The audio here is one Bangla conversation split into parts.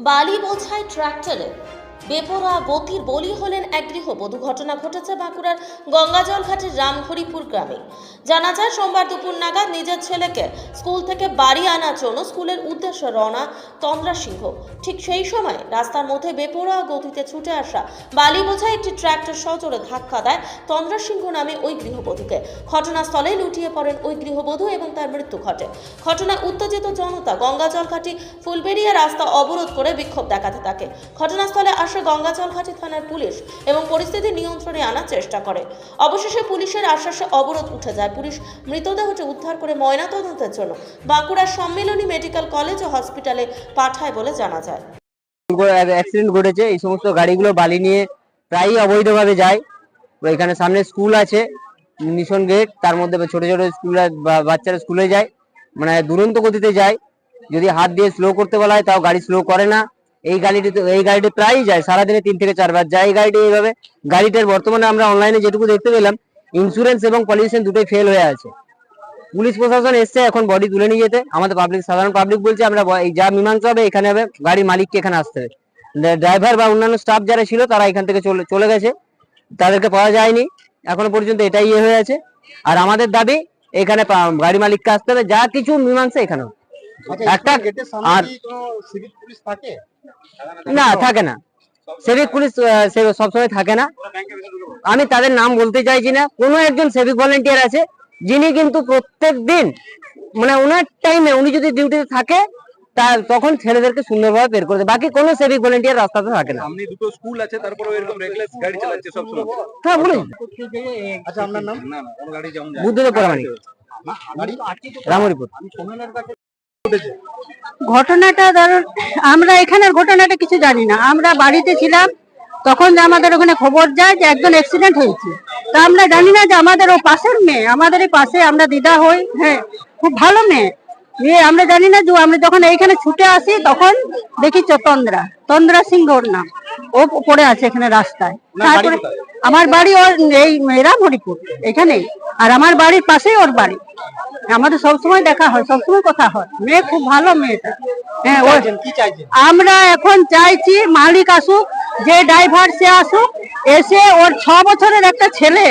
বালি বোঝায় ট্রাক্টরে বেপরোয়া গতির বলি হলেন এক গৃহবধূ ঘটনা ঘটেছে বাঁকুড়ার গঙ্গাজল ঘাটের রামহরিপুর গ্রামে। জানা যায়, সোমবার দুপুর নাগাদ নিজের ছেলেকে স্কুল থেকে বাড়ি আনার জন্য স্কুলের উদ্দেশ্যে রওনা তন্দ্রা সিংহ। ঠিক সেই সময় রাস্তার মধ্যে বেপরোয়া গতিতে ছুটে আসা বালি বোঝাই একটি ট্র্যাক্টর সজোরে ধাক্কা দেয় তন্দ্রা সিংহ নামে ওই গৃহবধূকে। ঘটনাস্থলে লুটিয়ে পড়েন ওই গৃহবধূ এবং তার মৃত্যু ঘটে। ঘটনায় উত্তেজিত জনতা গঙ্গাজল ঘাটি ফুলবেড়িয়া রাস্তা অবরোধ করে বিক্ষোভ দেখাতে থাকে। ঘটনাস্থলে আসে গঙ্গাজল ঘাটি থানার পুলিশ এবং পরিস্থিতি নিয়ন্ত্রণে আনার চেষ্টা করে। অবশেষে পুলিশের আশ্বাসে অবরোধ উঠে যায়। পুলিশ মৃতদেহটি উদ্ধার করে ময়নাতদন্তের জন্য বাঁকুড়ার সম্মিলনী মেডিকেল কলেজ ও হসপিটালে পাঠায় বলে জানা যায়। অ্যাক্সিডেন্ট ঘটেছে। এই সমস্ত গাড়িগুলো বালি নিয়ে প্রায়ই অবৈধভাবে যায়। এখানে সামনে স্কুল আছে, মিশন গেট, তার মধ্যে ছোট ছোট স্কুল বাচ্চারা স্কুলে যায়। মানে দুরন্ত গতিতে যায়। যদি হাত দিয়ে স্লো করতে বলা হয়, তাও গাড়ি স্লো করে না। এই গাড়িটি এই গাড়িটি প্রায়ই যায়, সারাদিনে তিন থেকে চারবার যায়। এই গাড়িটি এইভাবে, গাড়িটার বর্তমানে আমরা অনলাইনে যেটুকু দেখতে পেলাম ইন্স্যুরেন্স এবং পলিউশন দুটোই ফেল হয়ে আছে। পুলিশ প্রশাসন এসছে, এখন বডি তুলে নিয়ে যেতে। আমাদের পাবলিক সাধারণ পাবলিক বলছে, আমরা যা মীমাংসা হবে, এখানে হবে গাড়ি মালিককে এখানে আসতে হবে। ড্রাইভার বা অন্যান্য স্টাফ যারা ছিল, তারা এখান থেকে চলে চলে গেছে। তাদেরকে পাওয়া যায়নি। এখনও পর্যন্ত এটাই ইয়ে হয়ে আছে। আর আমাদের দাবি, এখানে গাড়ি মালিককে আসতে হবে। যা কিছু মীমাংসা এখানে। একটা আর থাকে? না থাকে না। সিভিক পুলিশ সবসময় থাকে না। আমি তাদের নাম বলতে চাইছি না। কোনো একজন সেভিক ভলেন্টিয়ার আছে যিনি কিন্তু প্রত্যেক দিন মানে ওনার টাইমে উনি যদি ডিউটিতে থাকে তার তখন ছেলেদেরকে সুন্দরভাবে বের করে দেয়। বাকি কোনো সিভিক ভলেন্টিয়ার রাস্তাতে থাকে না। সামনে দুটো স্কুল আছে তারপরে এরকম রেগুলার গাড়ি চালাচ্ছে সব সময়। হ্যাঁ বলুন। আচ্ছা আপনার নাম? বুদ্ধদেব পরামানিক গাড়ি রামরিপুর ঘটনাটা ধরুন, আমরা এখানের ঘটনাটা কিছু জানি না। আমরা বাড়িতে ছিলাম, তখন আমাদের ওখানে খবর যায় যে একজন অ্যাক্সিডেন্ট হয়েছে। তা আমরা জানি না যে আমাদের ও পাশের মেয়ে আমাদের এই পাশে আমরা দিদা হই হ্যাঁ খুব ভালো মেয়ে। যে আমরা জানি না যে আমরা যখন এইখানে ছুটে আসি, তখন দেখি তন্দ্রা। তন্দ্রা সিংহ নাম। ও পড়ে আছে এখানে রাস্তায়। তারপরে আমার বাড়ি ওর এই রামহরিপুর এখানে আর আমার বাড়ির পাশেই ওর বাড়ি। আমাদের সবসময় দেখা হয় সবসময় কথা হয়। মেয়ে খুব ভালো মেয়েটা হ্যাঁ ও আমরা এখন চাইছি মালিক আসুক যে ড্রাইভার সে আসুক এসে ওর ছ বছরের একটা ছেলে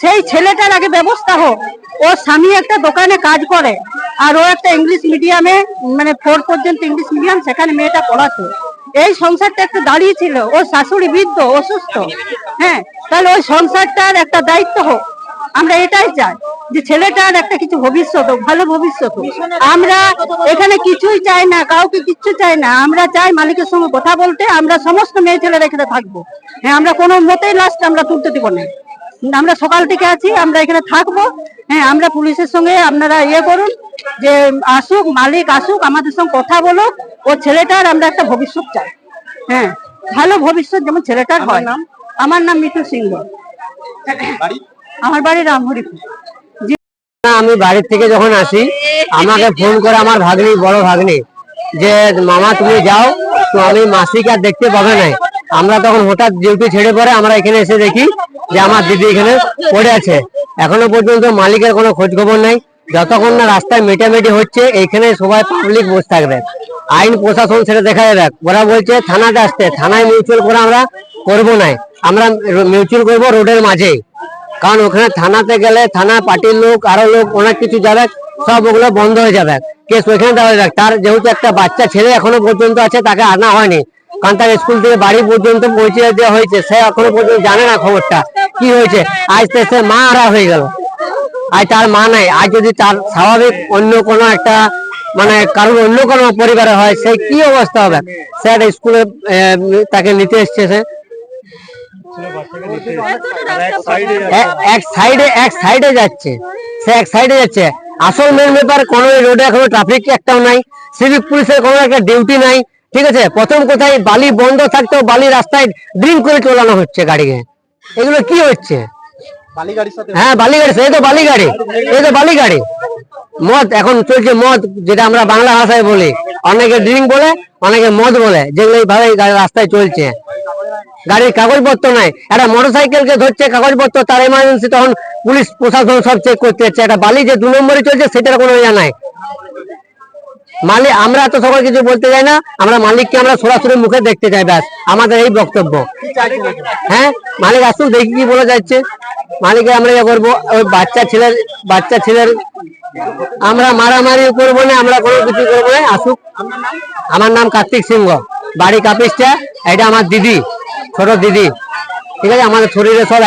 সেই ছেলেটার আগে ব্যবস্থা হোক। ওর স্বামী একটা দোকানে কাজ করে আর ও একটা ইংলিশ মিডিয়ামে মানে ফোর পর্যন্ত ইংলিশ মিডিয়াম সেখানে মেয়েটা পড়াতো। এই সংসারটা একটু দাঁড়িয়ে ছিল। ওর শাশুড়ি বৃদ্ধ, অসুস্থ। হ্যাঁ তাহলে ওই সংসারটার একটা দায়িত্ব হোক। আমরা এটাই চাই যে ছেলেটার একটা কিছু ভবিষ্যৎ হোক, ভালো ভবিষ্যৎ হোক। আমরা এখানে কিছুই চাই না, কাউকে কিচ্ছু চাই না। আমরা চাই মালিকের সঙ্গে কথা বলতে আমরা সমস্ত মেয়ে ছেলেরা এখানে থাকব। হ্যাঁ আমরা কোনো মতেই লাস্ট আমরা তুলতে দিব না। আমরা সকাল থেকে আছি, আমরা এখানে থাকব। হ্যাঁ আমরা পুলিশের সঙ্গে আপনারা ইয়ে করুন যে আসুক, মালিক আসুক, আমাদের সঙ্গে কথা বলুক। ও ছেলেটার আমরা একটা ভবিষ্যৎ চাই। হ্যাঁ ভালো ভবিষ্যৎ যেমন ছেলেটার হয়। আমার নাম মিঠু সিংহ। আমার বাড়ি রামহরিপুর। আমি বাড়ির থেকে যখন আসি আমাকে ফোন করে আমার ভাগ্নি বড় ভাগ্নি যে মামা তুমি যাও তো আমি মাসিকে আর দেখতে পাবে না আমরা তখন হঠাৎ ডিউটি ছেড়ে পরে আমরা এখানে এসে দেখি যে আমার দিদি এখানে পড়ে আছে। এখনও পর্যন্ত মালিকের কোনো খোঁজ খবর নাই। যতক্ষণ না রাস্তায় মেটামেটি হচ্ছে এইখানে সবাই পাবলিক বসে থাকবে। আইন প্রশাসন সেটা দেখা। যাবে ওরা বলছে, থানাতে আসতে, থানায় মিউচুয়াল করে আমরা করব না আমরা মিউচুয়াল করব রোডের মাঝেই। কারণ ওখানে থানাতে গেলে থানা পার্টির লোক, আরও লোক, অনেক কিছু যাবে, সব ওগুলো বন্ধ হয়ে যাবে। কেস ওইখানে দেওয়া যাবে। তার যেহেতু একটা বাচ্চা ছেলে এখনও পর্যন্ত আছে, তাকে আনা হয়নি। কারণ তার স্কুল থেকে বাড়ি পর্যন্ত পৌঁছে দেওয়া হয়েছে। সে এখনও পর্যন্ত জানে না খবরটা, কি হয়েছে। আজ তো সে মা হারা হয়ে গেল। আজ তার মা নাই। আজ যদি তার স্বাভাবিক অন্য কোনো একটা মানে কারোর অন্য কোনো পরিবারে হয় সে কি অবস্থা হবে? স্যার স্কুলে তাকে নিতে এসছে সে। এক সাইডে এক সাইডে যাচ্ছে। সে এক সাইডে যাচ্ছে। আসল মেন ব্যাপার কোন রোডে এখনও ট্রাফিক একটাও নাই। সিভিক পুলিশের কোনো একটা ডিউটি নাই। ঠিক আছে? প্রথম কোথায় বালি বন্ধ থাকতেও বালি রাস্তায় ড্রিঙ্ক করে চলানো হচ্ছে গাড়িকে। এগুলো কি হচ্ছে? হ্যাঁ বালি গাড়ি এই তো বালি গাড়ি এই তো বালি গাড়ি মদ, এখন চলছে মদ, যেটা আমরা বাংলা ভাষায় বলি। অনেকে ড্রিঙ্ক বলে, অনেকে মদ বলে, যেগুলো এইভাবে রাস্তায় চলছে। গাড়ির কাগজপত্র নাই। একটা মোটর সাইকেলকে ধরছে, কাগজপত্র, তার এমার্জেন্সি তখন পুলিশ, প্রশাসন সব চেক করতে যাচ্ছে। একটা বালি যে দু নম্বরে চলছে, সেটার কোনো ইয়া নাই। মালিক, আমরা তো সকল কিছু বলতে চাই না, আমরা মালিককে আমরা সরাসরি মুখে দেখতে চাই ব্যাস। আমাদের এই বক্তব্য। হ্যাঁ? মালিক আসুক দেখি কি বলে যাচ্ছে। মালিকে আমরা ইয়ে করব। ওই বাচ্চা ছেলের বাচ্চা ছেলের আমরা মারামারি করব না, আমরা কোনো কিছু করব না। আসুক। আমার নাম কার্তিক সিংহ। বাড়ি কাপিসটা। এটা আমার দিদি, ছোট দিদি। ঠিক আছে? আমাদের শরীরে সব